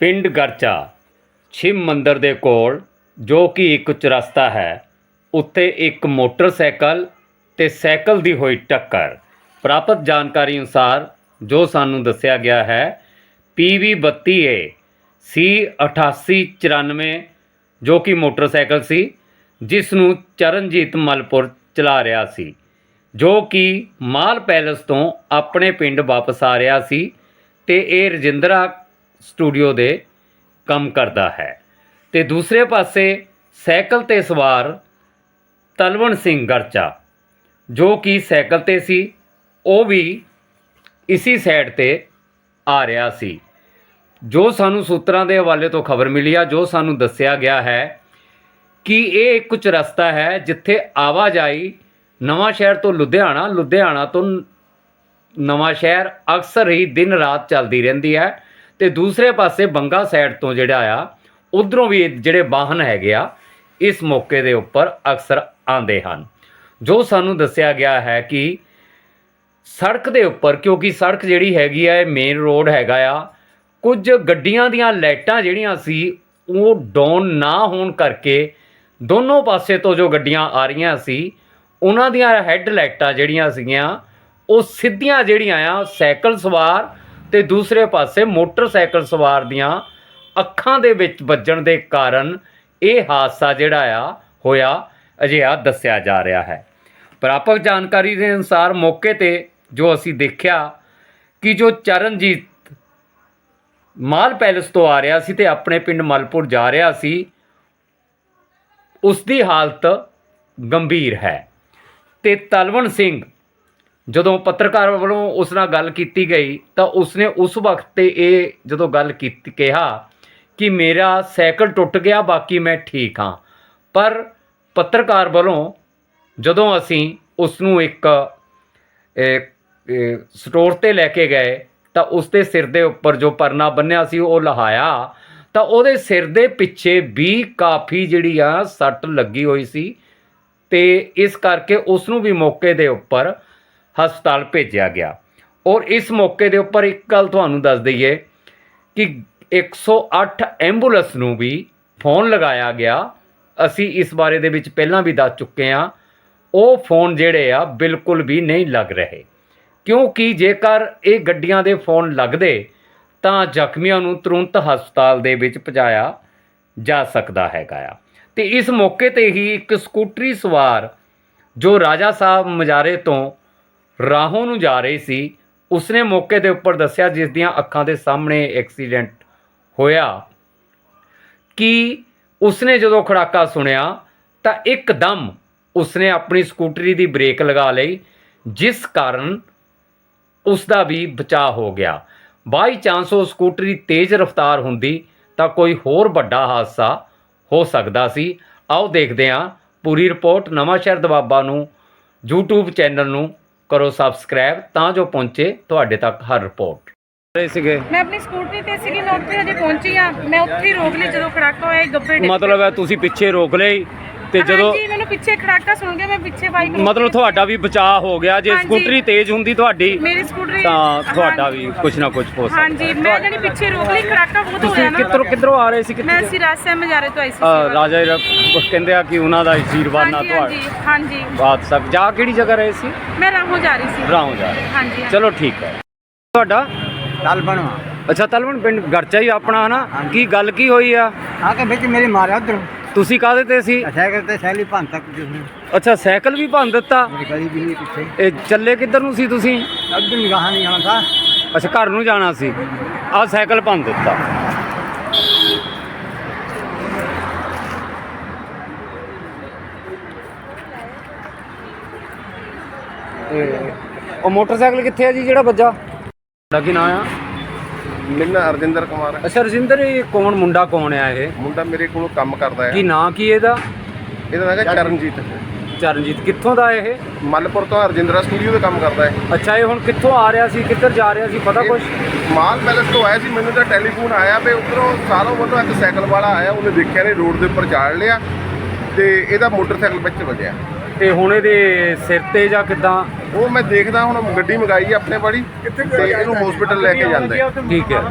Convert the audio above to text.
ਪਿੰਡ ਗਰਚਾ ਸ਼ਿਵ ਮੰਦਰ ਦੇ ਕੋਲ, ਜੋ ਕਿ ਇੱਕ ਚੁਰਸਤਾ ਹੈ, ਉੱਤੇ ਇੱਕ ਮੋਟਰਸਾਈਕਲ ਤੇ ਸਾਈਕਲ ਦੀ ਹੋਈ ਟੱਕਰ। ਪ੍ਰਾਪਤ ਜਾਣਕਾਰੀ ਅਨੁਸਾਰ, ਜੋ ਸਾਨੂੰ ਦੱਸਿਆ ਗਿਆ ਹੈ PV 32A C 8894 ਜੋ ਕਿ ਮੋਟਰਸਾਈਕਲ ਸੀ, ਜਿਸ ਨੂੰ ਚਰਨਜੀਤ ਮਲਪੁਰ ਚਲਾ ਰਿਹਾ ਸੀ, ਜੋ ਕਿ ਮਾਲ ਪੈਲਸ ਤੋਂ ਆਪਣੇ ਪਿੰਡ ਵਾਪਸ ਆ ਰਿਹਾ ਸੀ ਤੇ ਇਹ ਰਜਿੰਦਰਾ ਸਟੂਡੀਓ ਦੇ ਕੰਮ ਕਰਦਾ ਹੈ। ਤੇ ਦੂਸਰੇ ਪਾਸੇ ਸਾਈਕਲ ਤੇ ਸਵਾਰ ਤਲਵਣ ਸਿੰਘ ਗਰਚਾ, ਜੋ ਕਿ ਸਾਈਕਲ ਤੇ ਸੀ, ਉਹ ਵੀ ਇਸੀ ਸਾਈਡ ਤੇ ਆ ਰਿਹਾ ਸੀ। ਜੋ ਸਾਨੂੰ ਸੂਤਰਾਂ ਦੇ ਹਵਾਲੇ ਤੋਂ ਖਬਰ ਮਿਲੀ ਆ, ਜੋ ਸਾਨੂੰ ਦੱਸਿਆ ਗਿਆ ਹੈ ਕਿ ਇਹ ਇੱਕ ਰਸਤਾ ਹੈ ਜਿੱਥੇ ਆਵਾਜਾਈ ਨਵਾਂ ਸ਼ਹਿਰ ਤੋਂ ਲੁਧਿਆਣਾ ਲੁਧਿਆਣਾ ਤੋਂ ਨਵਾਂ ਸ਼ਹਿਰ ਅਕਸਰ ਹੀ ਦਿਨ ਰਾਤ ਚੱਲਦੀ ਰਹਿੰਦੀ ਹੈ। ਤੇ ਦੂਸਰੇ ਪਾਸੇ ਬੰਗਾ ਸਾਈਡ ਤੋਂ ਜਿਹੜਾ ਆ, ਉਧਰੋਂ ਵੀ ਜਿਹੜੇ ਵਾਹਨ ਹੈਗੇ ਆ, ਇਸ ਮੌਕੇ ਦੇ ਉੱਪਰ ਅਕਸਰ ਆਉਂਦੇ ਹਨ। ਜੋ ਸਾਨੂੰ ਦੱਸਿਆ ਗਿਆ ਹੈ ਕਿ ਸੜਕ ਦੇ ਉੱਪਰ, ਕਿਉਂਕਿ ਸੜਕ ਜਿਹੜੀ ਹੈਗੀ ਆ, ਇਹ ਮੇਨ ਰੋਡ ਹੈਗਾ ਆ, ਕੁਝ ਗੱਡੀਆਂ ਦੀਆਂ ਲਾਈਟਾਂ ਜਿਹੜੀਆਂ ਸੀ, ਉਹ ਡਾਊਨ ਨਾ ਹੋਣ ਕਰਕੇ ਦੋਨੋਂ ਪਾਸੇ ਤੋਂ ਜੋ ਗੱਡੀਆਂ ਆ ਰਹੀਆਂ ਸੀ, ਉਹਨਾਂ ਦੀਆਂ ਹੈੱਡ ਲਾਈਟਾਂ ਜਿਹੜੀਆਂ ਸੀਗੀਆਂ, ਉਹ ਸਿੱਧੀਆਂ ਜਿਹੜੀਆਂ ਆ, ਸਾਈਕਲ ਸਵਾਰ ਤੇ ਦੂਸਰੇ ਪਾਸੇ ਮੋਟਰਸਾਈਕਲ ਸਵਾਰ ਦੀਆਂ ਅੱਖਾਂ ਦੇ ਵਿੱਚ ਵੱਜਣ ਦੇ ਕਾਰਨ ਇਹ ਹਾਦਸਾ ਜਿਹੜਾ ਆ, ਹੋਇਆ, ਅਜਿਹਾ ਦੱਸਿਆ ਜਾ ਰਿਹਾ ਹੈ। ਪ੍ਰਾਪਤ ਜਾਣਕਾਰੀ ਦੇ ਅਨੁਸਾਰ ਮੌਕੇ ਤੇ ਜੋ ਅਸੀਂ ਦੇਖਿਆ ਕਿ ਜੋ ਚਰਨਜੀਤ ਮਾਲ ਪੈਲਸ ਤੋਂ ਆ ਰਿਹਾ ਸੀ ਤੇ ਆਪਣੇ ਪਿੰਡ ਮਲਪੁਰ ਜਾ ਰਿਹਾ ਸੀ ਉਸ ਦੀ ਹਾਲਤ ਗੰਭੀਰ ਹੈ। ਤੇ ਤਲਵਣ ਸਿੰਘ ਜਦੋਂ ਪੱਤਰਕਾਰ ਵੱਲੋਂ ਉਸ ਨਾਲ ਗੱਲ ਕੀਤੀ ਗਈ, ਤਾਂ ਉਸਨੇ ਉਸ ਵਕਤ ਤੇ ਇਹ ਜਦੋਂ ਗੱਲ ਕੀਤੀ, ਕਿਹਾ ਕਿ ਮੇਰਾ ਸਾਈਕਲ ਟੁੱਟ ਗਿਆ, ਬਾਕੀ ਮੈਂ ਠੀਕ ਹਾਂ। ਪਰ ਪੱਤਰਕਾਰ ਵੱਲੋਂ ਜਦੋਂ ਅਸੀਂ ਉਸ ਨੂੰ ਇੱਕ ਸਟੋਰ ਤੇ ਲੈ ਕੇ ਗਏ, ਤਾਂ ਉਸ ਦੇ ਸਿਰ ਦੇ ਉੱਪਰ ਜੋ ਪਰਨਾ ਬੰਨਿਆ ਸੀ, ਉਹ ਲਹਾਇਆ। ਤਾਂ ਉਹਦੇ ਸਿਰ ਦੇ ਪਿੱਛੇ ਵੀ ਕਾਫੀ ਜਿਹੜੀ ਆ ਸੱਟ ਲੱਗੀ ਹੋਈ ਸੀ ਤੇ ਇਸ ਕਰਕੇ ਉਸ ਨੂੰ ਵੀ ਮੌਕੇ ਦੇ ਉੱਪਰ ਹਸਪਤਾਲ ਭੇਜਿਆ ਗਿਆ। ਔਰ ਇਸ ਮੌਕੇ ਦੇ ਉੱਪਰ ਇੱਕ ਗੱਲ ਤੁਹਾਨੂੰ ਦੱਸ ਦਈਏ ਕਿ 108 ਐਂਬੂਲੈਂਸ ਨੂੰ ਵੀ ਫੋਨ ਲਗਾਇਆ ਗਿਆ। ਅਸੀਂ ਇਸ ਬਾਰੇ ਦੇ ਵਿੱਚ ਪਹਿਲਾਂ ਵੀ ਦੱਸ ਚੁੱਕੇ ਹਾਂ। ਉਹ ਫੋਨ ਜਿਹੜੇ ਆ, ਬਿਲਕੁਲ ਵੀ ਨਹੀਂ ਲੱਗ ਰਹੇ। ਕਿਉਂਕਿ ਜੇਕਰ ਇਹ ਗੱਡੀਆਂ ਦੇ ਫੋਨ ਲੱਗਦੇ, ਤਾਂ ਜ਼ਖਮੀਆਂ ਨੂੰ ਤੁਰੰਤ ਹਸਪਤਾਲ ਦੇ ਵਿੱਚ ਪਹੁੰਚਾਇਆ ਜਾ ਸਕਦਾ ਹੈਗਾ ਆ। ਤੇ ਇਸ ਮੌਕੇ ਤੇ ਹੀ ਇੱਕ ਸਕੂਟਰੀ ਸਵਾਰ ਜੋ ਰਾਜਾ ਸਾਹਿਬ ਮਜਾਰੇ ਤੋਂ ਰਾਹੋਂ ਨੂੰ ਜਾ ਰਹੀ ਸੀ, ਉਸਨੇ ਮੌਕੇ ਦੇ ਉੱਪਰ ਦੱਸਿਆ ਜਿਸ ਦੀਆਂ ਅੱਖਾਂ ਦੇ ਸਾਹਮਣੇ ਐਕਸੀਡੈਂਟ ਹੋਇਆ। ਕਿ ਉਸਨੇ ਜਦੋਂ ਖੜਾਕਾ ਸੁਣਿਆ, ਤਾਂ ਇੱਕਦਮ ਉਸਨੇ ਆਪਣੀ ਸਕੂਟਰੀ ਦੀ ਬ੍ਰੇਕ ਲਗਾ ਲਈ, ਜਿਸ ਕਾਰਨ ਉਸ ਦਾ ਵੀ ਬਚਾਅ ਹੋ ਗਿਆ। ਬਾਈ ਚਾਂਸ ਉਹ ਸਕੂਟਰੀ ਤੇਜ਼ ਰਫ਼ਤਾਰ ਹੁੰਦੀ, ਤਾਂ ਕੋਈ ਹੋਰ ਵੱਡਾ ਹਾਦਸਾ ਹੋ ਸਕਦਾ ਸੀ। ਆਓ ਦੇਖਦੇ ਹਾਂ, ਪੂਰੀ ਰਿਪੋਰਟ ਨਵਾਂ ਸ਼ਹਿਰ ਦਵਾਬਾ ਨੂੰ, YouTube ਚੈਨਲ ਨੂੰ ਕਰੋ ਸਬਸਕ੍ਰਾਈਬ ਤਾਂ ਜੋ ਪਹੁੰਚੇ ਤੁਹਾਡੇ ਤੱਕ ਹਰ ਰਿਪੋਰਟ। ਰਹੇ ਸੀਗੇ। ਮੈਂ ਆਪਣੀ ਸਕੂਟਰੀ ਤੇ ਸੀਗੀ ਮੈਂ ਉੱਥੇ ਹਜੇ ਪਹੁੰਚੀ ਆ ਮੈਂ ਉੱਥੇ ਹੀ ਰੋਕ ਲਈ ਜਦੋਂ ਖੜਾਕਾ ਹੋਇਆ ਇਹ ਗੱਬੇ ਡਿੱਗ ਮਤਲਬ ਹੈ ਤੁਸੀਂ ਪਿੱਛੇ ਰੋਕ ਲਈ? ਤੇ। ਜਦੋਂ ਹਾਂਜੀ ਮੈਨੂੰ ਪਿੱਛੇ ਖੜਾਕਾ ਸੁਣ ਗਿਆ ਮੈਂ ਪਿੱਛੇ ਬਾਈਕ ਰੋਕ ਮਤਲਬ। ਤੁਹਾਡਾ ਵੀ ਬਚਾਅ ਹੋ ਗਿਆ ਜੇ ਹਾਂਜੀ। ਸਕੂਟਰੀ ਤੇਜ਼ ਹੁੰਦੀ ਤੁਹਾਡੀ ਮੇਰੀ ਸਕੂਟਰੀ ਤਾਂ ਤੁਹਾਡਾ। ਵੀ ਕੁਝ ਨਾ ਕੁਝ ਹੋ ਸਕਦਾ। ਹਾਂਜੀ ਮੈਂ ਜਿਹੜੀ ਪਿੱਛੇ ਰੋਕ ਲਈ ਖੜਾਕਾ ਬਹੁਤ ਤੁਸੀਂ ਹੋਇਆ ਨਾ। ਕਿੱਧਰੋਂ ਕਿੱਧਰੋਂ ਆ ਰਹੇ ਸੀ ਮੈਂ ਕਿੱਥੇ ਸਿਰਾਜ ਸਾਹਿਬ ਮਜਾਰੇ ਤੋਂ ਆਈ ਸੀ ਅ, ਰਾਜਾ ਜੀ ਦਾ ਕਹਿੰਦੇ ਆ ਕਿ ਉਹਨਾਂ ਦਾ ਆਸ਼ੀਰਵਾਦ ਨਾ ਹਾਂਜੀ ਤੁਹਾਡੇ ਹਾਂਜੀ ਹਾਂਜੀ। ਬਾਤ ਸਕ ਜਾ ਕਿਹੜੀ ਜਗ੍ਹਾ ਰਹੇ ਸੀ? ਮੈਂ ਰਾਹੋਂ ਜਾ ਰਹੀ ਸੀ। ਰਾਉਂ ਜਾ ਰਹੇ। ਹਾਂਜੀ। ਚਲੋ ਠੀਕ ਹੈ। ਤੁਹਾਡਾ? ਬਣਵਾ ਅੱਛਾ ਤਲਵਣ ਪਿੰਡ ਗਰਚਾ ਹੀ ਆਪਣਾ ਹਨਾ। ਕੀ ਗੱਲ ਕੀ ਹੋਈ ਆ? ਆ ਕੇ ਵਿੱਚ ਮੇਰੇ ਮਾਰਿਆ ਉਧਰ। ਤੁਸੀਂ ਕਾਹਦੇ ਤੇ ਸੀ? ਸਾਈਕਲ ਤੇ ਸੈਲੀ ਭੰਨ ਤੱਕ ਜਿਸਨੇ ਅੱਛਾ ਸਾਈਕਲ ਵੀ ਭੰਨ ਦਿੱਤਾ? ਮੇਰੀ ਗਲੀ ਵੀ ਨਹੀਂ ਪਿੱਛੇ। ਇਹ ਚੱਲੇ ਕਿੱਧਰ ਨੂੰ ਸੀ ਤੁਸੀਂ? ਉਧਰ ਨਿਗਾਹ ਨਹੀਂ ਆਉਣਾ ਥਾ ਅੱਛਾ ਘਰ ਨੂੰ ਜਾਣਾ ਸੀ। ਆਹ ਸਾਈਕਲ ਭੰਨ ਦਿੱਤਾ। ਉਹ ਮੋਟਰਸਾਈਕਲ ਕਿੱਥੇ ਆ ਜੀ ਜਿਹੜਾ ਵੱਜਾ? ਤੁਹਾਡਾ ਕੀ ਨਾਂ ਆ ਮੇਰਾ ਅਰਜਿੰਦਰ ਕੁਮਾਰ ਹੈ। ਅੱਛਾ ਰਜਿੰਦਰ ਇਹ ਕੌਣ ਮੁੰਡਾ ਕੌਣ ਆ ਇਹ? ਮੁੰਡਾ ਮੇਰੇ ਕੋਲ ਕੰਮ ਕਰਦਾ ਕੀ ਹੈ ਨਾਂ ਕੀ ਇਹਦਾ? ਇਹਦਾ ਹੈਗਾ ਚਰਨਜੀਤ। ਚਰਨਜੀਤ। ਕਿੱਥੋਂ ਦਾ ਇਹ? ਮੱਲਪੁਰ ਤੋਂ ਅਰਜਿੰਦਰਾ ਸਟੂਡੀਓ ਤੇ ਕੰਮ ਕਰਦਾ ਹੈ। ਅੱਛਾ ਇਹ ਹੁਣ ਕਿੱਥੋਂ ਆ ਰਿਹਾ ਸੀ ਕਿੱਧਰ ਜਾ ਰਿਹਾ ਸੀ ਪਤਾ ਕੁਛ? ਮਾਲ ਪੈਲਸ ਤੋਂ ਆਇਆ ਸੀ ਮੈਨੂੰ ਤਾਂ ਟੈਲੀਫੋਨ ਆਇਆ ਵੀ ਉਧਰੋਂ ਸਾਲੋਂ ਵੱਲੋਂ ਇੱਕ ਸਾਈਕਲ ਵਾਲਾ ਆਇਆ ਉਹਨੇ ਦੇਖਿਆ ਨੇ ਰੋਡ ਦੇ ਉੱਪਰ ਚਾੜ ਲਿਆ ਤੇ ਇਹਦਾ ਮੋਟਰਸਾਈਕਲ ਵਿੱਚ ਵੱਜਿਆ। ਤੇ ਹੁਣ ਇਹਦੇ ਸਿਰ ਤੇ ਜਾਂ ਕਿਦਾਂ? ਉਹ ਮੈਂ ਦੇਖਦਾ ਹੁਣ ਗੱਡੀ ਮੰਗਾਈ ਹੈ ਆਪਣੇ ਬੜੀ ਤੇ ਇਹਨੂੰ ਹਸਪੀਟਲ ਲੈ ਕੇ ਜਾਂਦਾ ਠੀਕ ਹੈ।